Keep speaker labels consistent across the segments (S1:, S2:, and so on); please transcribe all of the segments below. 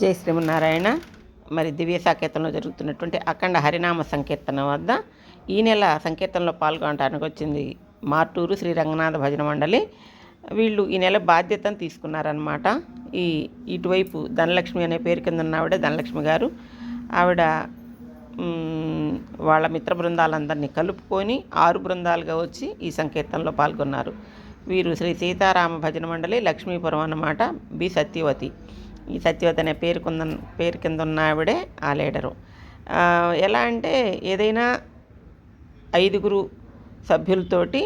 S1: జై శ్రీమన్నారాయణ. మరి దివ్య సాకేతంలో జరుగుతున్నటువంటి అఖండ హరినామ సంకీర్తన వద్ద ఈ నెల సంకీర్తనలో పాల్గొనడానికి వచ్చింది మార్టూరు శ్రీ రంగనాథ భజన మండలి. వీళ్ళు ఈ నెల బాధ్యతను తీసుకున్నారనమాట ఈ ఇటువైపు ధనలక్ష్మి అనే పేరు కింద ఉన్న ఆవిడ ధనలక్ష్మి గారు. ఆవిడ వాళ్ళ మిత్ర బృందాలందరినీ కలుపుకొని ఆరు బృందాలుగా వచ్చి ఈ సంకీర్తనలో పాల్గొన్నారు. వీరు శ్రీ సీతారామ భజన మండలి లక్ష్మీపురం అన్నమాట. బి సత్యవతి. ఈ సత్యవతి అనే పేరు కింద పేరు కింద ఉన్న ఆవిడే ఆ లీడరు. ఎలా అంటే ఏదైనా ఐదుగురు సభ్యులతోటి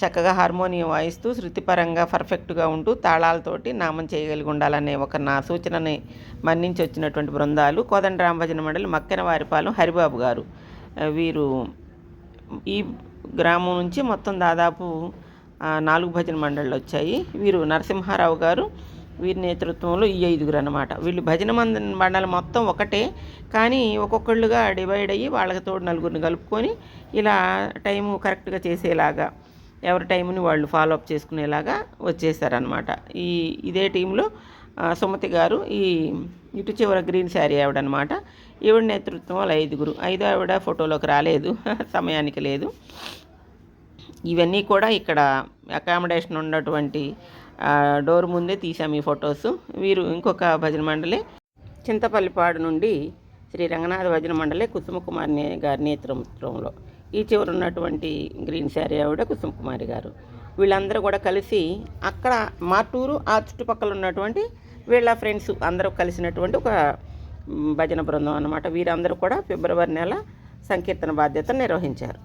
S1: చక్కగా హార్మోనియం వాయిస్తూ శృతిపరంగా పర్ఫెక్ట్గా ఉంటూ తాళాలతోటి నామం చేయగలిగి ఉండాలనే ఒక నా సూచనని మన్నించి వచ్చినటువంటి బృందాలు కోదండ భజన మండలి మక్కెన వారిపాలెం హరిబాబు గారు. వీరు ఈ గ్రామం నుంచి మొత్తం దాదాపు నాలుగు భజన మండళ్ళు వచ్చాయి. వీరు నరసింహారావు గారు వీరి నేతృత్వంలో ఈ ఐదుగురు అనమాట వీళ్ళు భజన మంద మండలి మొత్తం ఒకటే. కానీ ఒక్కొక్కళ్ళుగా డివైడ్ అయ్యి వాళ్ళకి తోడు నలుగురిని కలుపుకొని ఇలా టైము కరెక్ట్గా చేసేలాగా ఎవరి టైంని వాళ్ళు ఫాలో అప్ చేసుకునేలాగా వచ్చేసారనమాట ఈ ఇదే టీంలో సుమతి గారు ఈ ఇటు చివర గ్రీన్ శారీ ఆవిడనమాట ఈవిడ నేతృత్వంలో ఐదుగురు. ఐదో ఆవిడ ఫోటోలోకి రాలేదు. సమయానికి లేదు. ఇవన్నీ కూడా ఇక్కడ అకామిడేషన్ ఉన్నటువంటి డోర్ ముందే తీసాము ఈ ఫొటోస్ వీరు ఇంకొక భజన మండలి చింతపల్లిపాడు నుండి శ్రీ రంగనాథ భజన మండలి కుసుమకుమార్ గారి నేతృత్వంలో. ఈ చివర ఉన్నటువంటి గ్రీన్ శారీ ఆవిడ కుసుమకుమారి గారు. వీళ్ళందరూ కూడా కలిసి అక్కడ మా టూరు ఆ చుట్టుపక్కల ఉన్నటువంటి వీళ్ళ ఫ్రెండ్స్ అందరూ కలిసినటువంటి ఒక భజన బృందం అన్నమాట. వీరందరూ కూడా ఫిబ్రవరి నెల సంకీర్తన బాధ్యత నిర్వహించారు.